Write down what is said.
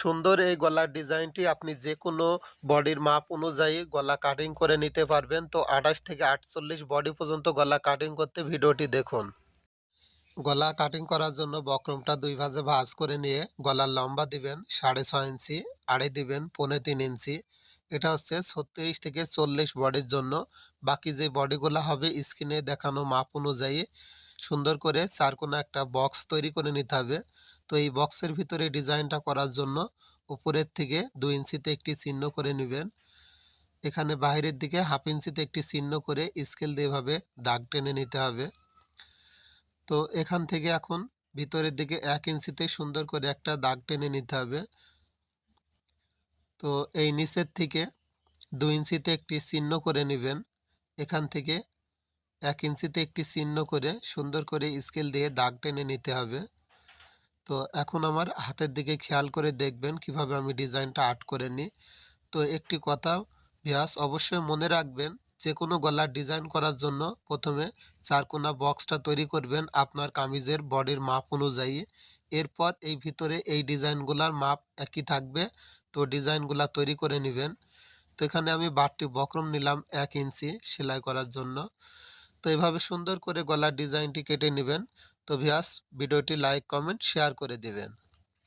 সুন্দর এই গলার ডিজাইনটি আপনি যে কোনো বডির মাপ অনুযায়ী গলা কাটিং করে নিতে পারবেন। তো আঠাশ থেকে আটচল্লিশ বডি পর্যন্ত গলা কাটিং করতে ভিডিওটি দেখুন। গলা কাটিং করার জন্য বক্রমটা দুই ভাজে ভাঁজ করে নিয়ে গলার লম্বা দিবেন সাড়ে ছয় ইঞ্চি আড়ে দিবেন পৌনে তিন ইঞ্চি। এটা হচ্ছে ছত্রিশ থেকে চল্লিশ বডির জন্য। বাকি যে বডিগুলো হবে স্ক্রিনে দেখানো মাপ অনুযায়ী সুন্দর করে চারকোনা একটা বক্স তৈরি করে নিতে হবে। তো এই বক্সের ভিতরে ডিজাইনটা করার জন্য উপরের থেকে দুই ইঞ্চিতে একটি চিহ্ন করে নেবেন। এখানে বাইরের দিকে হাফ ইঞ্চিতে একটি চিহ্ন করে স্কেল দিয়ে এভাবে দাগ টেনে নিতে হবে। তো এখান থেকে এখন ভিতরের দিকে এক ইঞ্চিতে সুন্দর করে একটা দাগ টেনে নিতে হবে। তো এই নিচের থেকে দুই ইঞ্চিতে একটি চিহ্ন করে নেবেন। এখান থেকে এক ইঞ্চিতে একটি চিহ্ন করে সুন্দর করে স্কেল দিয়ে দাগ টেনে নিতে হবে। তো এখন আমার হাতের দিকে খেয়াল করে দেখবেন কীভাবে আমি ডিজাইনটা আর্ট করে নিই। তো একটি কথা ভিয়াস অবশ্যই মনে রাখবেন যে কোনো গলার ডিজাইন করার জন্য প্রথমে চারকোনা বক্সটা তৈরি করবেন আপনার কামিজের বডির মাপ অনুযায়ী। এরপর এই ভিতরে এই ডিজাইনগুলার মাপ একই থাকবে, তো ডিজাইনগুলা তৈরি করে নেবেন। তো এখানে আমি বাড়তি বক্রম নিলাম এক ইঞ্চি সেলাই করার জন্য। তো এভাবে সুন্দর করে গলার ডিজাইনটি কেটে নেবেন। তো ভিয়াস ভিডিওটি লাইক, কমেন্ট, শেয়ার করে দেবেন।